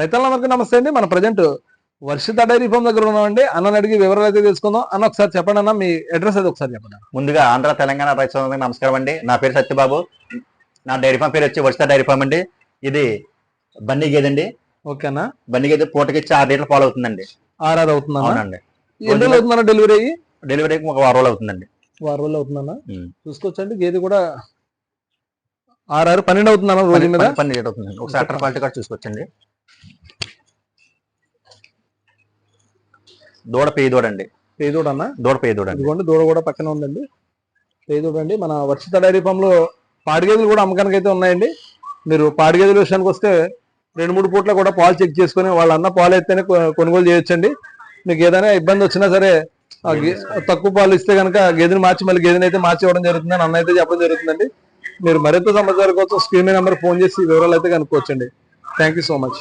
రైతులందరికీ నమస్తే అండి. మన ప్రజెంట్ వర్షిత డైరీ ఫామ్ దగ్గర ఉన్నామండి. అన్నని అడిగి వివరాలు అయితే తెలుసుకుందాం. అన్న ఒకసారి చెప్పండి అన్న మీ అడ్రస్ అయితే ఒకసారి చెప్పండి ముందుగా ఆంధ్ర తెలంగాణ రైతులందరికీ నమస్కారం అండి. నా పేరు సత్యబాబు. నా డైరీ ఫామ్ పేరు వచ్చి వర్షిత డైరీ ఫామ్ అండి. ఇది బన్నీ గేదె అండి. ఓకేనా బన్నీ గేదె పూటకిచ్చి ఆరు లీటర్లు పాలు అవుతుందండి. ఆర్ఆర్ అవుతుందన్న? అవునండి. ఎన్ని రోజులు అవుతుందన్న డెలివరీ అయ్యి? డెలివరీకి ఒక వారం రోజులు అవుతుందండి. వారం రోజులు అవుతుందన్న. చూసుకోవచ్చండి. గేదె కూడా ఆర్ఆర్ పన్నెండు అవుతుందన్న రోజు మీద? పని- పని లీటర్ అవుతుందండి. ఒకసారి అట్టర్ క్వాలిటీ కూడా చూసుకోవచ్చండి. దూడ పేయి దూడ అండి పేదోడు అన్న దూడ పేయి దూడ అండి ఇదిగోండి దూడ కూడా పక్కన ఉందండి. పేదోడు అండి మన వర్షిత డైరీ ఫామ్లో పాడి గేదెలు కూడా అమ్మకానికి అయితే ఉన్నాయండి. మీరు పాడి గేదెల విషయానికి వస్తే రెండు మూడు పూట్ల కూడా పాలు చెక్ చేసుకుని వాళ్ళ అన్న పాలు అయితేనే కొనుగోలు చేయొచ్చండి. మీకు ఏదైనా ఇబ్బంది వచ్చినా సరే తక్కువ పాలు ఇస్తే కనుక గేదెని మార్చి మళ్ళీ గేదెని అయితే మార్చి ఇవ్వడం జరుగుతుంది అని అన్న అయితే చెప్పడం జరుగుతుందండి. మీరు మరింత సమాచారం కోసం స్క్రీన్ నెంబర్ ఫోన్ చేసి వివరాలు అయితే కనుక్కోవచ్చండి. Thank you so much.